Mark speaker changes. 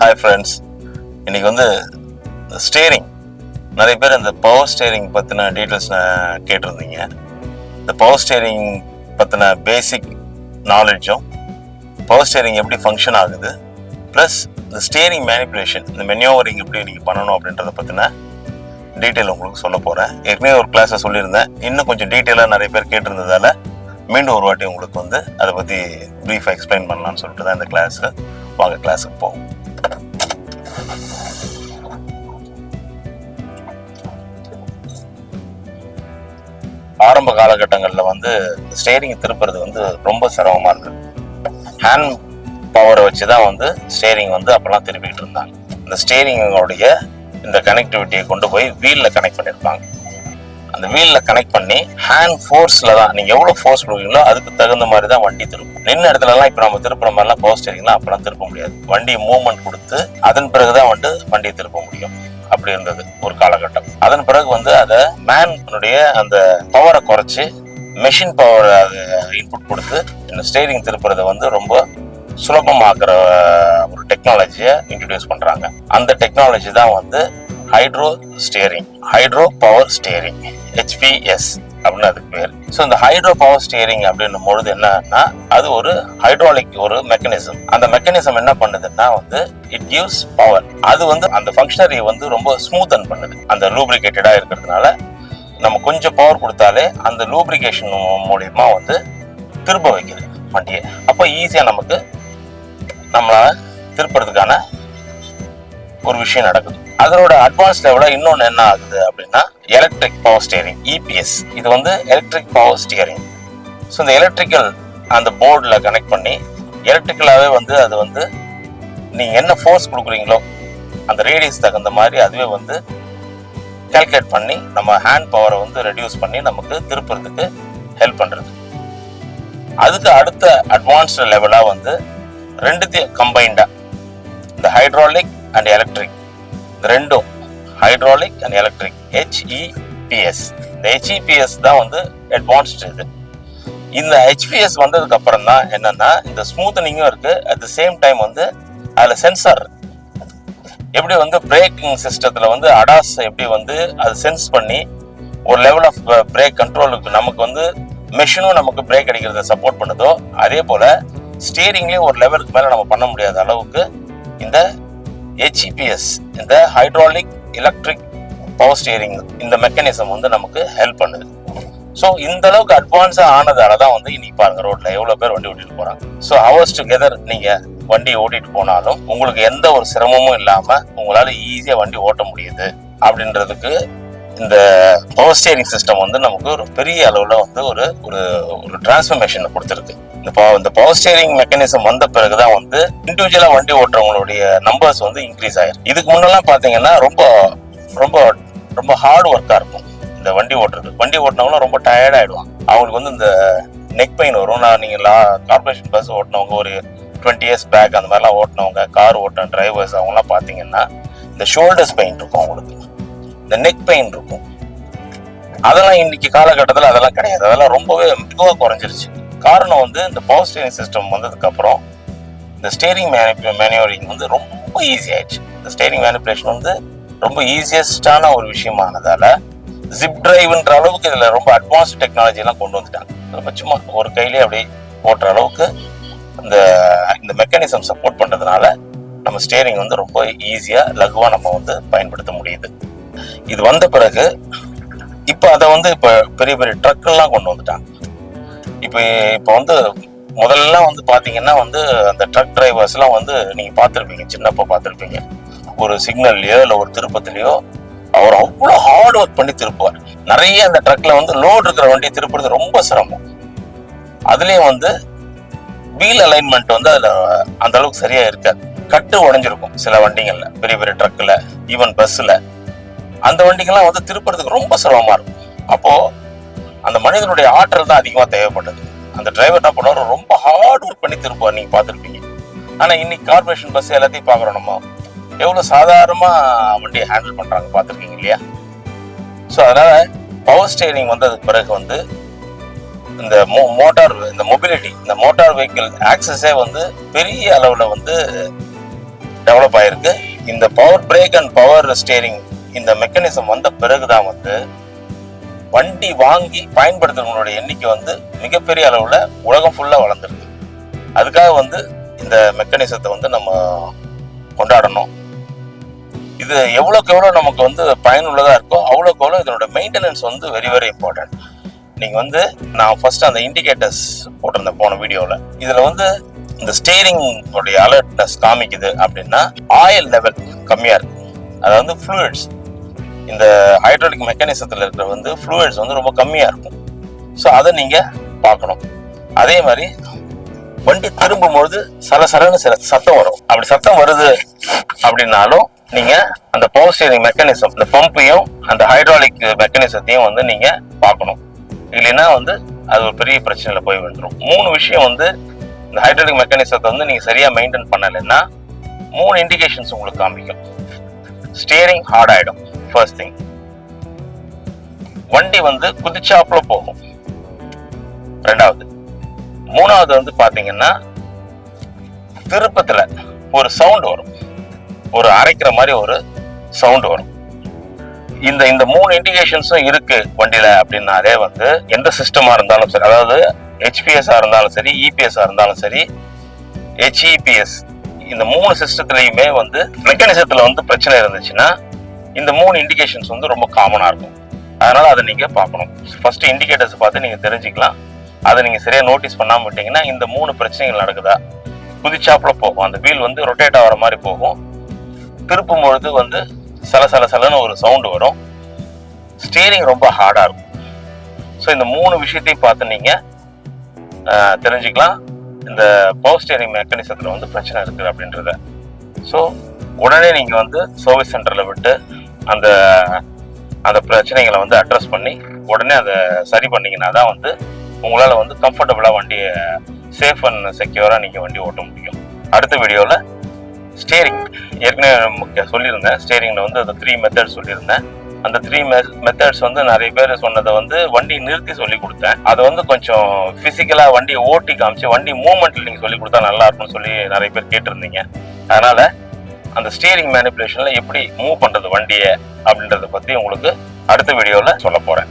Speaker 1: Hi friends இன்னைக்கு வந்து steering நிறைய பேர் இந்த பவர் ஸ்டேரிங் பற்றின டீட்டெயில்ஸ் கேட்டிருந்தீங்க. இந்த பவர் ஸ்டேரிங் பற்றின பேசிக் நாலேஜும் பவர் ஸ்டேரிங் எப்படி ஃபங்க்ஷன் ஆகுது ப்ளஸ் இந்த ஸ்டேரிங் மேனிப்புலேஷன் இந்த மெனியோவரிங் எப்படி நீங்கள் பண்ணணும் அப்படின்றத பற்றின டீட்டெயில் உங்களுக்கு சொல்ல போகிறேன் ஏற்கனவே ஒரு கிளாஸை சொல்லியிருந்தேன். இன்னும் கொஞ்சம் டீட்டெயிலாக நிறைய பேர் கேட்டிருந்ததால மீண்டும் ஒரு வாட்டி உங்களுக்கு வந்து அதை பற்றி ப்ரீஃபாக எக்ஸ்பிளைன் பண்ணலாம்னு சொல்லிட்டு தான் இந்த கிளாஸு வாங்க கிளாஸுக்கு போவோம். ஆரம்ப காலகட்டங்களில் வந்து ஸ்டேரிங் திருப்புறது வந்து ரொம்ப சிரமமாக இருக்கு ஹேண்ட் பவரை வச்சு தான் வந்து ஸ்டேரிங் வந்து அப்போல்லாம் திருப்பிக்கிட்டு இருந்தாங்க. இந்த ஸ்டேரிங்கோடைய இந்த கனெக்டிவிட்டியை கொண்டு போய் வீலில் கனெக்ட் பண்ணியிருப்பாங்க. அந்த வீலில் கனெக்ட் பண்ணி ஹேண்ட் ஃபோர்ஸில் தான் நீங்கள் எவ்வளோ ஃபோர்ஸ் கொடுக்குறீங்களோ அதுக்கு தகுந்த மாதிரி தான் வண்டி திருப்பும். நின்ன இடத்துலலாம் இப்போ நம்ம திருப்புற மாதிரிலாம் பவர் ஸ்டேரிங்லாம் அப்போலாம் திருப்ப முடியாது. வண்டி மூவ்மெண்ட் கொடுத்து அதன் பிறகு தான் வந்து வண்டியை திருப்ப முடியும். அப்படி இருந்தது ஒரு காலகட்டம். அதன் பிறகு வந்து அதை மேனுடைய அந்த பவரை குறைச்சி மெஷின் பவர் அது இன்புட் கொடுத்து இந்த ஸ்டேரிங் திருப்புறதை வந்து ரொம்ப சுலபமாக்குற ஒரு டெக்னாலஜியை இன்ட்ரடியூஸ் பண்றாங்க. அந்த டெக்னாலஜி தான் வந்து hydro steering hydro power steering HPS அப்படின்னு அதுக்கு பேர். ஸோ இந்த ஹைட்ரோ பவர் ஸ்டியரிங் அப்படின்னும் பொழுது என்னன்னா அது ஒரு ஹைட்ராலிக் ஒரு மெக்கானிசம் அந்த மெக்கானிசம் என்ன பண்ணுதுன்னா வந்து இட் கிவ்ஸ் பவர் அது வந்து அந்த ஃபங்க்ஷனரி வந்து ரொம்ப ஸ்மூத்தன் பண்ணுது. அந்த லூப்ரிகேட்டடாக இருக்கிறதுனால நம்ம கொஞ்சம் பவர் கொடுத்தாலே அந்த லூப்ரிகேஷன் மூலியமா வந்து திரும்ப வைக்குது வண்டியை. அப்போ ஈஸியாக நமக்கு நம்மளால் திருப்புறதுக்கான ஒரு விஷயம் நடக்குது. அதனோட அட்வான்ஸ் லெவலில் இன்னொன்று என்ன ஆகுது அப்படின்னா எலக்ட்ரிக் பவர் ஸ்டியரிங் இபிஎஸ் இது வந்து எலக்ட்ரிக் பவர் ஸ்டியரிங் ஸோ இந்த எலக்ட்ரிக்கல் அந்த போர்டில் கனெக்ட் பண்ணி எலக்ட்ரிக்கலாகவே வந்து அது வந்து நீங்கள் என்ன ஃபோர்ஸ் கொடுக்குறீங்களோ அந்த ரேடியஸ் தகுந்த மாதிரி அதுவே வந்து கால்குலேட் பண்ணி நம்ம ஹேண்ட் பவரை வந்து ரெடியூஸ் பண்ணி நமக்கு திருப்புறதுக்கு ஹெல்ப் பண்ணுறது அதுக்கு அடுத்த அட்வான்ஸ்டு லெவலாக வந்து ரெண்டுத்தையும் கம்பைண்டாக இந்த ஹைட்ராலிக் அண்ட் எலக்ட்ரிக் ரெண்டும் ஹைட்ராலிக் அண்ட் எலக்ட்ரிக் ஹெச்இபிஎஸ் இந்த ஹெச்இபிஎஸ் தான் வந்து அட்வான்ஸ்டு இது. இந்த ஹெச்பிஎஸ் வந்ததுக்கு அப்புறம் தான் என்னன்னா இந்த ஸ்மூத்தனிங்கும் இருக்கு. அட் த சேம் டைம் வந்து அதில் சென்சார் எப்படி வந்து பிரேக்கிங் சிஸ்டத்தில் வந்து அடாஸ் எப்படி வந்து அது சென்ஸ் பண்ணி ஒரு லெவல் ஆஃப் பிரேக் கண்ட்ரோலுக்கு நமக்கு வந்து மெஷினும் நமக்கு பிரேக் அடிக்கிறத சப்போர்ட் பண்ணுதோ அதே போல் ஸ்டீரிங்லேயும் ஒரு லெவலுக்கு மேலே நம்ம பண்ண முடியாத அளவுக்கு இந்த ஏஜிபிஎஸ் இந்த ஹைட்ராலிக் எலக்ட்ரிக் பவர் ஸ்டியரிங் இந்த மெக்கானிசம் வந்து நமக்கு ஹெல்ப் பண்ணுது. ஸோ இந்த அளவுக்கு அட்வான்ஸாக ஆனதால தான் வந்து இன்னைக்கு பாருங்க ரோட்ல எவ்வளோ பேர் வண்டி ஓட்டிட்டு போறாங்க. ஸோ அவர்ஸ் டுகெதர் நீங்க வண்டி ஓட்டிட்டு போனாலும் உங்களுக்கு எந்த ஒரு சிரமமும் இல்லாம உங்களால ஈஸியா வண்டி ஓட்ட முடியுது அப்படின்றதுக்கு இந்த பவர் ஸ்டியரிங் சிஸ்டம் வந்து நமக்கு ஒரு பெரிய அளவில் வந்து ஒரு ஒரு ஒரு டிரான்ஸ்ஃபர்மேஷன் கொடுத்துருக்கு. இந்த பவர் இந்த பவர் ஸ்டியரிங் மெக்கானிசம் வந்த பிறகுதான் வந்து இண்டிவிஜுவலா வண்டி ஓட்டுறவங்களுடைய நம்பர்ஸ் வந்து இன்க்ரீஸ் ஆயிருக்கு. இதுக்கு முன்னெல்லாம் பாத்தீங்கன்னா ரொம்ப ரொம்ப ரொம்ப ஹார்ட் ஒர்க்கா இருக்கும் இந்த வண்டி ஓட்டுறது வண்டி ஓட்டினவங்களும் ரொம்ப டயர்ட் ஆயிடுவாங்க. அவங்களுக்கு வந்து இந்த நெக் பெயின் வரும். நான் நீங்க லா கார்பரேஷன் பஸ் ஓட்டினவங்க ஒரு டுவெண்ட்டி இயர்ஸ் பேக் அந்த மாதிரிலாம் ஓட்டினவங்க கார் ஓட்டின டிரைவர்ஸ் அவங்கலாம் பார்த்தீங்கன்னா இந்த ஷோல்டர்ஸ் பெயின் இருக்கும் அவங்களுக்கு. இந்த நெக் பெயின் இருக்கும். அதெல்லாம் இன்னைக்கு காலகட்டத்தில் அதெல்லாம் கிடையாது. அதெல்லாம் ரொம்பவே மிகவும் குறைஞ்சிருச்சு. காரணம் வந்து இந்த பவர் ஸ்டீரிங் சிஸ்டம் வந்ததுக்கு அப்புறம் இந்த ஸ்டேரிங் மேனி மேனுவரிங் வந்து ரொம்ப ஈஸி ஆயிடுச்சு. இந்த ஸ்டேரிங் மேனிப்புலேஷன் வந்து ரொம்ப ஈஸியஸ்டான ஒரு விஷயமானதால ஜிப் டிரைவ்ன்ற அளவுக்கு இதில் ரொம்ப அட்வான்ஸ் டெக்னாலஜிலாம் கொண்டு வந்துட்டாங்க. ரொம்ப சும்மா ஒரு கையிலே அப்படியே ஓட்டுற அளவுக்கு இந்த இந்த மெக்கானிசம் சப்போர்ட் பண்ணுறதுனால நம்ம ஸ்டேரிங் வந்து ரொம்ப ஈஸியாக லகுவாக நம்ம வந்து பயன்படுத்த முடியுது. இது வந்த பிறகு இப்போ அதை வந்து இப்போ பெரிய பெரிய ட்ரக்கெல்லாம் கொண்டு வந்துட்டாங்க. இப்போ இப்போ வந்து முதல்ல வந்து பார்த்தீங்கன்னா வந்து அந்த ட்ரக் டிரைவர்ஸ்லாம் வந்து நீங்கள் பார்த்துருப்பீங்க சின்னப்பா பார்த்துருப்பீங்க. ஒரு சிக்னல்லையோ இல்லை ஒரு திருப்பத்திலையோ அவர் அவ்வளோ ஹார்ட் ஒர்க் பண்ணி திருப்புவார். நிறைய அந்த ட்ரக்கில் வந்து லோடு இருக்கிற வண்டியை திருப்புறது ரொம்ப சிரமம். அதுலேயும் வந்து வீல் அலைன்மெண்ட் வந்து அதில் அந்த அளவுக்கு சரியாக இருக்காது. கட்டு உடைஞ்சிருக்கும் சில வண்டிகளில் பெரிய பெரிய ட்ரக்கில் ஈவன் பஸ்ஸில் அந்த வண்டிகள்லாம் வந்து திருப்புறதுக்கு ரொம்ப சிரமமாக இருக்கும். அப்போது அந்த மனிதனுடைய ஆற்றல் தான் அதிகமா தேவைப்பட்டது. அந்த டிரைவர் என்ன பண்ணுவார்? ரொம்ப ஹார்ட் ஒர்க் பண்ணி திருப்பார் நீங்க பார்த்துருப்பீங்க. ஆனா இன்னைக்கு கார்பரேஷன் பஸ் எல்லாத்தையும் பாக்குறோம் நம்ம. எவ்வளவு சாதாரணமா வண்டியை ஹேண்டில் பண்றாங்க பார்த்துருக்கீங்க இல்லையா? ஸோ அதனால பவர் ஸ்டேரிங் வந்ததுக்கு பிறகு வந்து இந்த மோ மோட்டார் இந்த மொபிலிட்டி இந்த மோட்டார் வெஹிக்கிள் ஆக்சஸே வந்து பெரிய அளவில் வந்து டெவலப் ஆயிருக்கு. இந்த power brake and power steering இந்த மெக்கானிசம் வந்த பிறகு தான் வந்து வண்டி வாங்கி பயன்படுத்துறவங்களுடைய எண்ணிக்கை வந்து மிகப்பெரிய அளவில் உலகம் ஃபுல்லாக வளர்ந்துருக்கு. அதுக்காக வந்து இந்த மெக்கானிசத்தை வந்து நம்ம கொண்டாடணும். இது எவ்வளோக்கு எவ்வளோ நமக்கு வந்து பயனுள்ளதாக இருக்கோ அவ்வளோக்கு எவ்வளோ இதனோட மெயின்டெனன்ஸ் வந்து வெரி வெரி இம்பார்ட்டன்ட் நீங்கள் வந்து நான் ஃபர்ஸ்ட் அந்த இண்டிகேட்டர்ஸ் போட்டிருந்தேன் போன வீடியோவில் இதில் வந்து இந்த ஸ்டேரிங் உடைய அலர்ட்னஸ் காமிக்குது அப்படின்னா ஆயில் லெவல் கம்மியாக இருக்கு. அதாவது ஃப்ளூயிட்ஸ் இந்த ஹைட்ராலிக் மெக்கானிசத்தில் இருக்கிற வந்து ஃப்ளூயிட்ஸ் வந்து ரொம்ப கம்மியாக இருக்கும். ஸோ அதை நீங்கள் பார்க்கணும். அதே மாதிரி வண்டி திரும்பும்பொழுது சலசலன்னு சில சத்தம் வரும். அப்படி சத்தம் வருது அப்படின்னாலும் நீங்கள் அந்த பவர் ஸ்டீரிங் மெக்கானிசம் இந்த பம்பையும் அந்த ஹைட்ராலிக் மெக்கானிசத்தையும் வந்து நீங்கள் பார்க்கணும். இல்லைன்னா வந்து அது ஒரு பெரிய பிரச்சனையில் போய் வந்துடும் மூணு விஷயம் வந்து இந்த ஹைட்ராலிக் மெக்கானிசத்தை வந்து நீங்கள் சரியாக மெயின்டைன் பண்ணலைன்னா மூணு இண்டிகேஷன்ஸ் உங்களுக்கு காமிக்கும். ஸ்டியரிங் ஹார்ட் ஆகிடும் ஃபர்ஸ்ட் திங் வண்டி வந்து குதிச்சாப்புல போகும். ரெண்டாவது. மூணாவது வந்து பாத்தீங்கன்னா திருப்பத்துல ஒரு சவுண்ட் வரும். ஒரு அரைக்கிற மாதிரி ஒரு சவுண்ட் வரும். இந்த இந்த மூணு இண்டிகேஷன்ஸும் இருக்கு வண்டியில அப்படின்னாலே வந்து எந்த சிஸ்டமா இருந்தாலும் சரி அதாவது ஹெச்பிஎஸ்ஆ இருந்தாலும் சரி இபிஎஸ்ஆ இருந்தாலும் சரி ஹெச்இபிஎஸ் இந்த மூணு சிஸ்டத்துலயுமே வந்து மெக்கானிசத்துல வந்து பிரச்சனை இருந்துச்சுன்னா இந்த மூணு இண்டிகேஷன்ஸ் வந்து ரொம்ப காமனாக இருக்கும். அதனால அதை நீங்கள் பார்க்கணும். ஃபர்ஸ்ட் இண்டிகேட்டர்ஸ் பார்த்து நீங்கள் தெரிஞ்சுக்கலாம். அதை நீங்கள் சரியாக நோட்டீஸ் பண்ணாமல் விட்டீங்கன்னா இந்த மூணு பிரச்சனைகள் நடக்குதா? குதிச்சாப்பில் போகும். அந்த வீல் வந்து ரொட்டேட் ஆகிற மாதிரி போகும். திருப்பும் பொழுது வந்து சல சல சலன்னு ஒரு சவுண்டு வரும். ஸ்டீரிங் ரொம்ப ஹார்டாக இருக்கும். ஸோ இந்த மூணு விஷயத்தையும் பார்த்து நீங்கள் தெரிஞ்சுக்கலாம். இந்த பவர் ஸ்டீரிங் மெக்கானிசத்தில் வந்து பிரச்சனை இருக்குது அப்படின்றத. ஸோ உடனே நீங்கள் வந்து சர்வீஸ் சென்டரில் விட்டு அந்த அந்த பிரச்சனைகளை வந்து அட்ரஸ் பண்ணி உடனே அதை சரி பண்ணிங்கன்னா தான் வந்து உங்களால் வந்து கம்ஃபர்டபுளாக வண்டியை சேஃப் அண்ட் செக்யூராக நீங்கள் வண்டி ஓட்ட முடியும். அடுத்த வீடியோவில் ஸ்டேரிங் ஏற்கனவே நமக்கு சொல்லியிருந்தேன். ஸ்டேரிங்கில் வந்து அந்த த்ரீ மெத்தட்ஸ் சொல்லியிருந்தேன். அந்த த்ரீ மெத்தட்ஸ் வந்து நிறைய பேர் சொன்னதை வந்து வண்டி நிறுத்தி சொல்லி கொடுத்தேன். அதை வந்து கொஞ்சம் ஃபிசிக்கலாக வண்டியை ஓட்டி காமிச்சு வண்டி மூமெண்ட்டில் நீங்கள் சொல்லி கொடுத்தா நல்லா இருக்கும்னு சொல்லி நிறைய பேர் கேட்டிருந்தீங்க. அதனால் அந்த ஸ்டீரிங் மேனிப்புலேஷனில் எப்படி மூவ் பண்றது வண்டியை அப்படின்றத பத்தி உங்களுக்கு அடுத்த வீடியோல சொல்ல போறேன்.